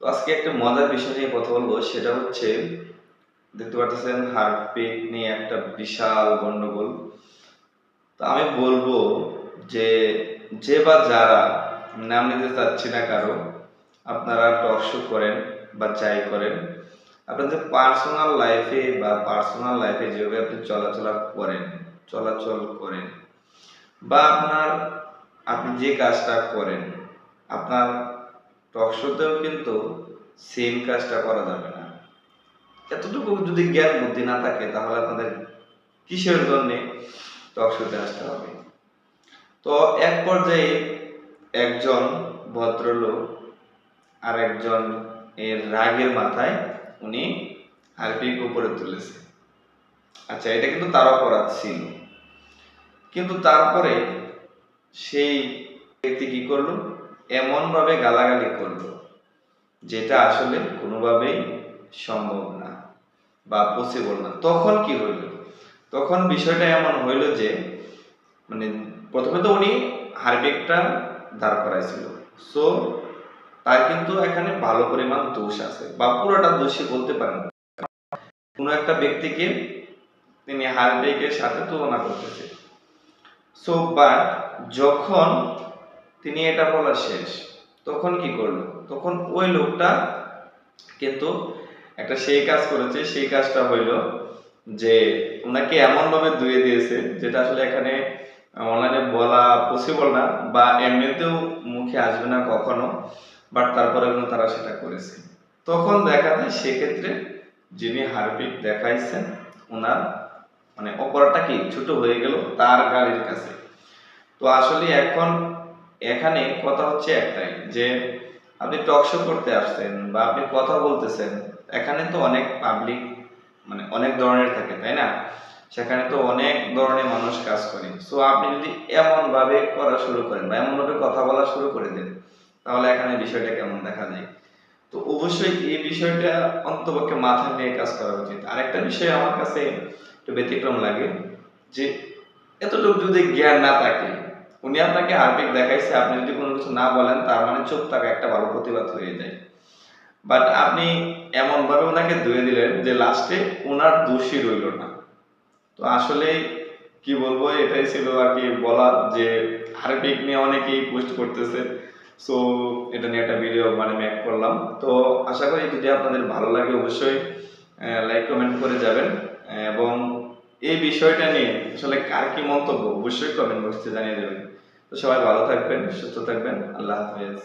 তো আজকে একটা মজার বিষয় নিয়ে কথা বলব, সেটা হচ্ছে দেখতে পাচ্ছেন হার্টবিট নিয়ে একটা বিশাল গন্ডগোল। তো আমি বলব যে যে বা যারা নাম নিতে চাচ্ছি না কারও, আপনারা টক শো করেন বা যাই করেন, আপনাদের পার্সোনাল লাইফে বা পার্সোনাল লাইফে যেভাবে আপনি চলাচলা করেন, চলাচল করেন, বা আপনার, আপনি যে কাজটা করেন, আপনার টক শোতেও কিন্তু সেম কাজটা করা যাবে না। এতটুকু যদি জ্ঞান বুদ্ধি না থাকে, তাহলে আপনাদের কিসের জন্যে টক শোতে আসতে হবে? তো এক পর্যায়ে একজন ভদ্রলোক আর একজন এর রাগের মাথায় উনি হারপিক উপরে তুলেছে। আচ্ছা এটা কিন্তু তার অপরাধ ছিল। কিন্তু তারপরে সেই ব্যক্তি কি করল? এমন ভাবে গালাগালি করল যেটা আসলে কোনোভাবেই সম্ভব না বা পসিবল না। তখন কি হইল? তখন বিষয়টা এমন হইল যে মানে প্রথমে তো উনি হারবেগটা দাঁড় করাইছিল। সো তার কিন্তু এখানে ভালো পরিমাণ দোষ আছে বা পুরোটা দোষী বলতে পারেন। কোনো একটা ব্যক্তিকে তিনি হারবেগের সাথে তুলনা করতেছে। সো বাট যখন তিনি এটা বলা শেষ। তখন কি করল? তখন ওই লোকটা কিন্তু একটা সেই কাজ করেছে, সেই কাজটা হইল যে ওনাকে এমন ভাবে ধুয়ে দিয়েছে যেটা আসলে এখানে অনলাইনে বলা পসিবল না বা এমনিতেও মুখে আসবে না কখনো বাট তারপরে কিন্তু তারা সেটা করেছে। তখন দেখা যায় সেক্ষেত্রে যিনি হারপিক দেখাইছেন, ওনার মানে অপরাধটা কি? ছোট হয়ে গেল তার গাড়ির কাছে। তো আসলে এখন এখানে কথা হচ্ছে একটাই, যে আপনি টক শো করতে আসছেন বা আপনি কথা বলতেছেন, এখানে তো অনেক পাবলিক মানে অনেক ধরনের থাকে, তাই না? সেখানে তো অনেক ধরনের মানুষ কাজ করে। সো আপনি যদি এমন ভাবে করা শুরু করেন বা এমন ভাবে কথা বলা শুরু করে দেন, তাহলে এখানে বিষয়টা কেমন দেখা যায়? তো অবশ্যই এই বিষয়টা অন্তপক্ষে মাথায় নিয়ে কাজ করা উচিত। আরেকটা বিষয় আমার কাছে একটু ব্যতিক্রম লাগে, যে এতটুকু যদি জ্ঞান না থাকে উনি আপনাকে আর্থিক দেখাইছে, আপনি যদি কোনো কিছু না বলেন, তার মানে চুপ থাকা একটা ভালো প্রতিবাদ হয়ে যায়। বাট আপনি এমনভাবে ওনাকে ধুয়ে দিলেন যে লাস্টে ওনার দোষী রইল না। তো আসলে কি বলব, এটাই ছিল আর কি বলার যে হারপিক নিয়ে অনেকেই পোস্ট করতেছে। সো এটা নিয়ে একটা ভিডিও মানে মেক করলাম। তো আশা করি যদি আপনাদের ভালো লাগে, অবশ্যই লাইক কমেন্ট করে যাবেন। এবং বিষয়টা নিয়ে আসলে কার কি মন্তব্য অবশ্যই কমেন্ট বক্সে জানিয়ে দেবেন। তো সবাই ভালো থাকবেন, সুস্থ থাকবেন, আল্লাহ হাফেজ।